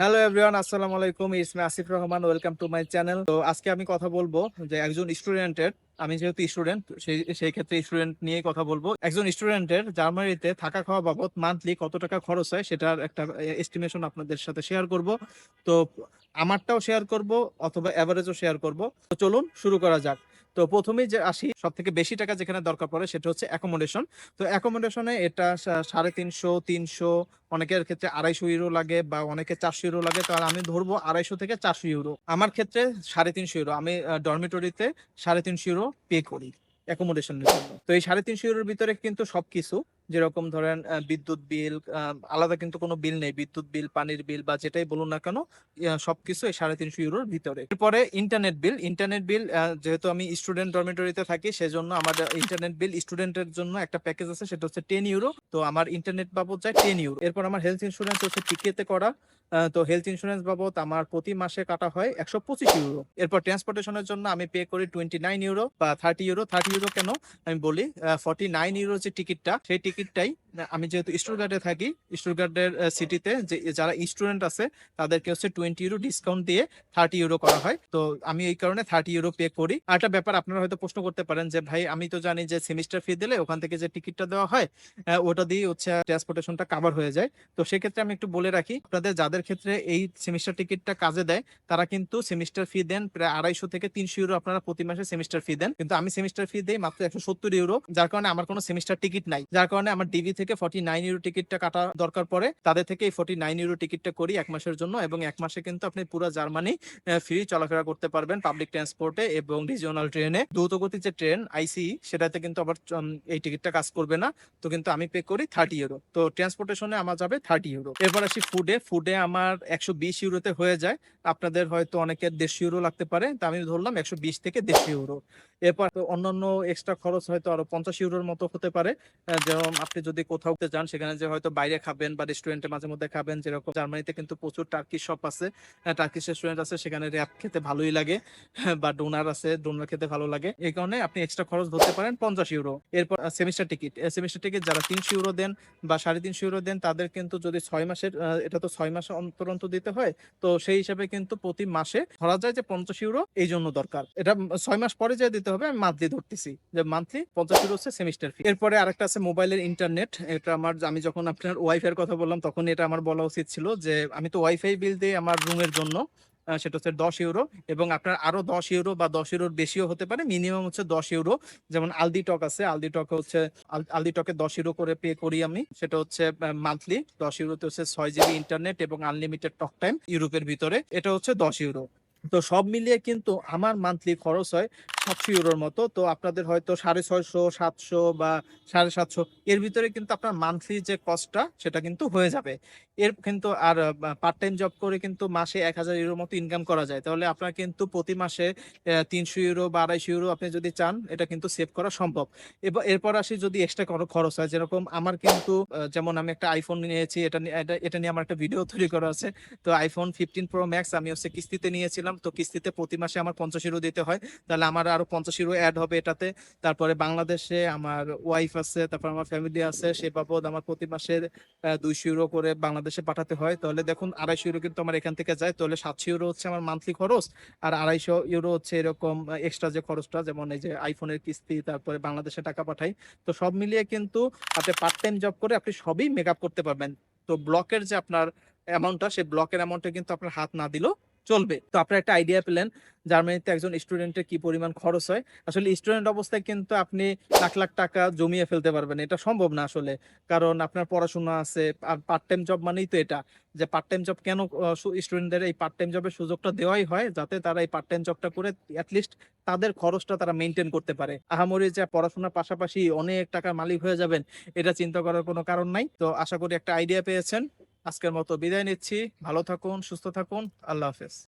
Hello everyone আসসালামু আলাইকুম ইসমে Asif Rahman welcome to my channel তো আজকে আমি কথা বলব যে একজন স্টুডেন্টের আমি যেহেতু স্টুডেন্ট সেই সেই ক্ষেত্রে স্টুডেন্ট নিয়ে কথা বলব। একজন স্টুডেন্টের জার্মানিতে থাকা খাওয়া বাবদ মান্থলি কত টাকা খরচ হয় সেটার একটা এস্টিমেশন আপনাদের সাথে শেয়ার করব। তো আমারটাও শেয়ার করব অথবা অ্যাভারেজও শেয়ার করব। তো চলুন শুরু করা যাক। তো প্রথমেই যে আসি সব থেকে বেশি টাকা যেখানে দরকার পড়ে সেটা হচ্ছে অ্যাকোমোডেশন তো অ্যাকোমোডেশনে এটা সাড়ে তিনশো তিনশো, অনেকের ক্ষেত্রে আড়াইশো ইউরো লাগে বা অনেকে চারশো ইউরো লাগে। তাহলে আমি ধরবো আড়াইশো থেকে চারশো ইউরো আমার ক্ষেত্রে সাড়ে তিনশো ইউরো আমি ডরমিটরিতে সাড়ে তিনশো ইউরো পে করি অ্যাকোমোডেশনের জন্য। তো এই সাড়ে তিনশো ইউরোর ভিতরে কিন্তু সবকিছু যেরকম ধরেন বিদ্যুৎ বিল আলাদা কিন্তু কোনো বিল নেই। বিদ্যুৎ বিল, পানির বিল বা যেটাই বলুন না কেন সবকিছু এই সাড়ে তিনশো ইউরোর ভিতরে। এরপরে ইন্টারনেট বিল ইন্টারনেট বিল যেহেতু আমি স্টুডেন্ট ডরমিটরিতে থাকি, সেজন্য আমার ইন্টারনেট বিল স্টুডেন্টের জন্য একটা প্যাকেজ আছে, সেটা হচ্ছে টেন ইউরো। তো আমার ইন্টারনেট বাবদ যায় টেন ইউরো। এরপর আমার হেলথ ইন্স্যুরেন্স হচ্ছে টিকেতে করা। তো হেলথ ইন্স্যুরেন্স বাবদ আমার প্রতি মাসে কাটা হয় একশো পঁচিশ ইউরো। এরপর ট্রান্সপোর্টেশনের জন্য আমি পে করি টোয়েন্টি নাইন ইউরো বা থার্টি ইউরো। থার্টি ইউরো কেন? আমি বলি ফর্টি নাইন ইউরো যে টিকিটটা, সেই টিকিটটাই আমি যেহেতু স্টুটগার্ডে থাকি স্টুটগার্ডের সিটিতে যে, যারা স্টুডেন্ট আছে, তাদেরকে হচ্ছে টোয়েন্টি ইউরো ডিসকাউন্ট দিয়ে থার্টি ইউরো করা হয়। তো আমি এই কারণে থার্টি ইউরো পে করি। আর একটা ব্যাপার, আপনারা হয়তো প্রশ্ন করতে পারেন যে, ভাই, আমি তো জানি যে সেমিস্টার ফি দিলে ওখান থেকে যে টিকিটটা দেওয়া হয় ওটা দিয়ে হচ্ছে ট্রান্সপোর্টেশনটা কাভার হয়ে যায়। তো সেক্ষেত্রে আমি একটু বলে রাখি, আপনাদের যাদের ক্ষেত্রে এই সেমিস্টার টিকিটটা কাজে দেয়, তারা কিন্তু সেমিস্টার ফি দেন, প্রায় আড়াইশো থেকে তিনশো ইউরো আপনারা প্রতি মাসে সেমিস্টার ফি দেন। কিন্তু আমি সেমিস্টার ফি দেই মাত্র একশো সত্তর ইউরো যার কারণে আমার কোনো সেমিস্টার টিকিট নাই। যার কারণে আমার ডিভি থেকে ফর্টি নাইন ইউরো টিকিটটা কাটা দরকার পড়ে। তাদের থেকে এই ফর্টি নাইন ইউরো টিকিটটা করি এক মাসের জন্য এবং এক মাসে কিন্তু আপনি পুরো জার্মানি ফ্রি চলাফেরা করতে পারবেন পাবলিক ট্রান্সপোর্টে এবং রিজিওনাল ট্রেনে দ্রুতগতির যে ট্রেন আইসি সেটাতে কিন্তু আবার এই টিকিটটা কাজ করবে না। তো কিন্তু আমি পে করি থার্টি ইউরো তো ট্রান্সপোর্টেশনে আমার যাবে থার্টি ইউরো এরপর আসি ফুডে ফুডে আমার একশো বিশ ইউরোতে হয়ে যায়। আপনাদের হয়তো অনেকের দেড়শো ইউরো লাগতে পারে। তা আমি ধরলাম একশো বিশ থেকে দেড়শো ইউরো এরপর অন্যান্য এক্সট্রা খরচ হয়তো আরও পঞ্চাশ ইউরোর মতো হতে পারে। যেমন আপনি যদি কোথাও যান, সেখানে যে হয়তো বাইরে খাবেন বা রেস্টুরেন্টে মাঝে মধ্যে খাবেন, যেরকম জার্মানিতে কিন্তু প্রচুর টার্কিশ শপ আছে। টার্কিশ রেস্টুরেন্ট আছে, সেখানে র্যাপ খেতে ভালোই লাগে বা ডোনার আছে ডোনার খেতে ভালো লাগে। এই কারণে আপনি এক্সট্রা খরচ ধরতে পারেন পঞ্চাশ ইউরো। এরপর সেমিস্টার টিকিট সেমিস্টার টিকিট যারা তিনশো ইউরো দেন বা সাড়ে তিনশো ইউরো দেন, তাদের কিন্তু যদি ছয় মাসের এটা তো ছয় মাস অন্তর অন্তর দিতে হয়, তো সেই হিসাবে কিন্তু প্রতি মাসে ধরা যায় যে পঞ্চাশ ইউরো এই জন্য দরকার। এটা ছয় মাস পরে যে দিতে হবে, আমি মান্থলি ধরতেছি। যে মান্থলি পঞ্চাশ ইউরো হচ্ছে সেমিস্টার ফি এরপরে আরেকটা আছে মোবাইলের ইন্টারনেট এটা আমার, আমি যখন আপনার ওয়াইফাই কথা বললাম, তখন এটা আমার বলা উচিত ছিল যে, আমি তো ওয়াইফাই বিল দিই আমার রুমের জন্য সেটা হচ্ছে দশ ইউরো এবং আপনার আরও দশ ইউরো বা দশ ইউরোর বেশিও হতে পারে মিনিমাম হচ্ছে দশ ইউরো যেমন আলদি টক আছে আলদি টক হচ্ছে আলদি টকে দশ ইউরো করে পে করি আমি, সেটা হচ্ছে মান্থলি দশ ইউরোতে হচ্ছে ছয় জিবি ইন্টারনেট এবং আনলিমিটেড টক টাইম ইউরোপের ভিতরে। এটা হচ্ছে দশ ইউরো তো সব মিলিয়ে কিন্তু আমার মান্থলি খরচ হয় সাতশো ইউরোর মতো। তো আপনাদের হয়তো সাড়ে ছয়শো, সাতশো বা সাড়ে সাতশো, এর ভিতরে কিন্তু আপনার মান্থলি যে কস্টটা সেটা কিন্তু হয়ে যাবে। এর কিন্তু আর পার্ট টাইম জব করে কিন্তু মাসে এক হাজার ইউরোর মতো ইনকাম করা যায়। তাহলে আপনার কিন্তু প্রতি মাসে তিনশো ইউরো বা আড়াইশো ইউরো আপনি যদি চান, এটা কিন্তু সেভ করা সম্ভব। এবার, এরপর আসি যদি এক্সট্রা কোনো খরচ হয়, যেরকম আমার কিন্তু যেমন আমি একটা আইফোন নিয়েছি, এটা নিয়ে- এটা নিয়ে আমার একটা ভিডিও তৈরি করা আছে। তো আইফোন ফিফটিন প্রো ম্যাক্স আমি হচ্ছে কিস্তিতে নিয়েছিলাম। তো কিস্তিতে প্রতি মাসে আমার পঞ্চাশ ইউরো দিতে হয়। তাহলে আমার আরও পঞ্চাশ ইউরো অ্যাড হবে এটাতে। তারপরে বাংলাদেশে আমার ওয়াইফ আছে, তারপর আমার ফ্যামিলি আছে। সে বাবদ আমার প্রতি মাসে দুইশো ইউরো করে বাংলাদেশে পাঠাতে হয়, তাহলে দেখুন আড়াইশো ইউরো কিন্তু আমার এখান থেকে যায়, তাহলে সাতশো ইউরো হচ্ছে আমার মান্থলি খরচ, আর আড়াইশো ইউরো হচ্ছে এরকম এক্সট্রা যে খরচটা, যেমন এই যে আইফোনের কিস্তি, তারপরে বাংলাদেশে টাকা পাঠাই, তো সব মিলিয়ে কিন্তু আপনি পার্ট টাইম জব করে আপনি সবই মেক করতে পারবেন। তো ব্লকের যে আপনার অ্যামাউন্টটা সেই ব্লকের অ্যামাউন্টে কিন্তু আপনার হাত না দিলেও চলবে। তো আপনার একটা আইডিয়া পেলেন, জার্মানিতে একজন স্টুডেন্টের কি পরিমাণ খরচ হয়। আসলে স্টুডেন্ট অবস্থায় কিন্তু আপনি লাখ লাখ টাকা জমিয়ে ফেলতে পারবেন। এটা সম্ভব না আসলে। কারণ আপনার পড়াশোনা আছে, আর পার্ট টাইম জব মানেই তো এটা, যে পার্ট টাইম জব কেন স্টুডেন্টদের এই পার্ট টাইম জবের সুযোগটা দেওয়াই হয়, যাতে তারা এই পার্ট টাইম জবটা করে অ্যাটলিস্ট তাদের খরচটা তারা মেনটেন করতে পারে। আহামরি যে পড়াশোনার পাশাপাশি অনেক টাকার মালিক হয়ে যাবেন, এটা চিন্তা করার কোনো কারণ নাই। তো আশা করি একটা আইডিয়া পেয়েছেন। আজকের মতো বিদায় নিচ্ছি। ভালো থাকুন সুস্থ থাকুন। আল্লাহ হাফেজ।